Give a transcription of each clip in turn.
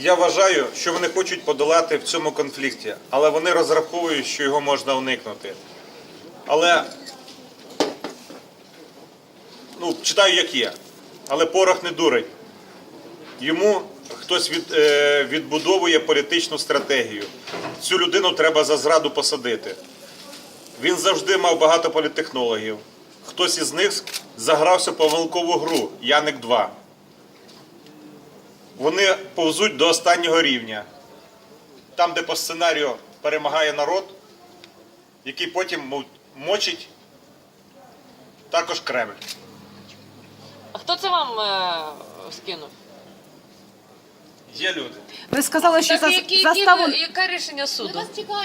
Я вважаю, що вони хочуть подолати в цьому конфлікті, але вони розраховують, що його можна уникнути. Але ну, читаю, як є. Але порох не дурить. Йому хтось від, е, відбудовує політичну стратегію. Цю людину треба за зраду посадити. Він завжди мав багато політтехнологів. Хтось із них загрався помилкову гру Яник 2. Вони повзуть до останнього рівня. Там, де по сценарію перемагає народ, який потім мочить також Кремль. А хто це вам е, скинув? Є люди. Ви сказали, що Так, за, які, які, заставу ви- яке рішення суду?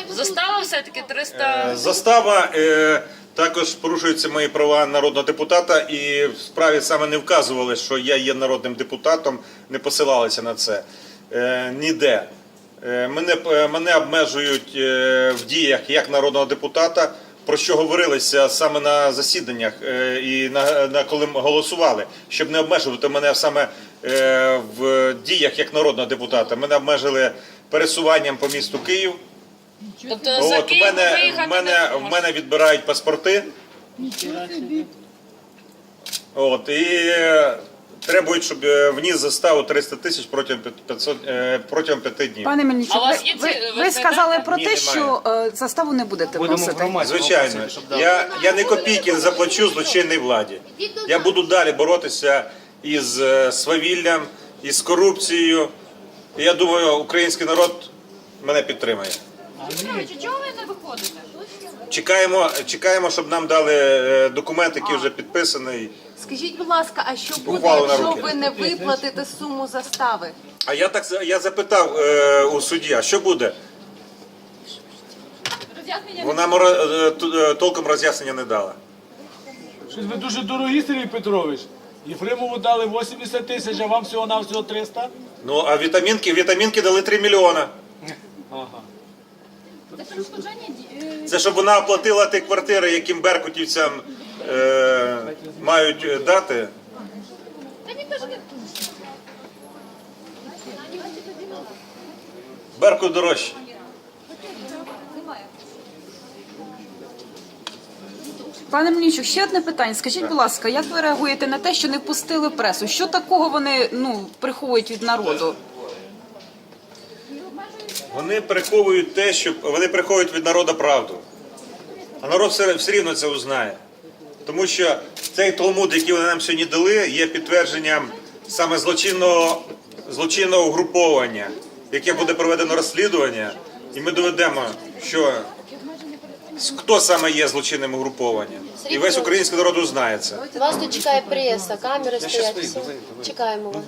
Застава все-таки 300... Е, Застава е, також порушуються мої права народного депутата, і в справі саме не вказували, що я є народним депутатом, не посилалися на це е, ніде. Е, мене, е, мене обмежують е, в діях як народного депутата, про що говорилося саме на засіданнях е, і на, на коли ми голосували, щоб не обмежувати мене саме е, в діях як народного депутата. Мене обмежили пересуванням по місту Київ. Тобто за От, у Київ мене, в мене, в мене відбирають паспорти. От, і требують, щоб е, вніс заставу 300 тисяч протягом 500, е, протягом 5 днів. Пане Мельничук, А у вас ви, ці- ви, ви ви сказали про Ні, те, немає. що е, заставу не будете Будемо вносити. Звичайно, я, я не копійки не заплачу злочинній владі. Я буду далі боротися із е, свавіллям, із корупцією. І я думаю, український народ мене підтримає. Чого ви не виходите? Чекаємо, чекаємо, щоб нам дали е, документ, який вже підписаний. Скажіть, будь ласка, а що буде, Ухвалу на якщо руки. ви не виплатите суму застави? А я так я запитав е, у судді, а що буде? Роз'яснення Вона моро- е, е, толком роз'яснення не дала. Щось ви дуже дорогі, Сергій Петрович. Єфремову дали 80 тисяч, а вам всього навсього 300? Ну а вітамінки, вітамінки дали 3 мільйона. Ага. Це перешкоджання ді- е, Це щоб вона оплатила ті квартири, яким беркутівцям е, мають е, дати. Та Беркут дорожче. Пане Мельничук, ще одне питання. Скажіть, будь ласка, як ви реагуєте на те, що не пустили пресу? Що такого вони ну приховують від народу? Вони приховують те, що вони приховують від народу правду. А народ все, все рівно це узнає. Тому що цей Талмуд, який вони нам сьогодні дали, є підтвердженням саме злочинного, злочинного угруповання, яке буде проведено розслідування, і ми доведемо, що хто саме є злочинним угрупованням. І весь український народ узнає це. Вас тут чекає преса, камери стоять. все. Чекаємо вас.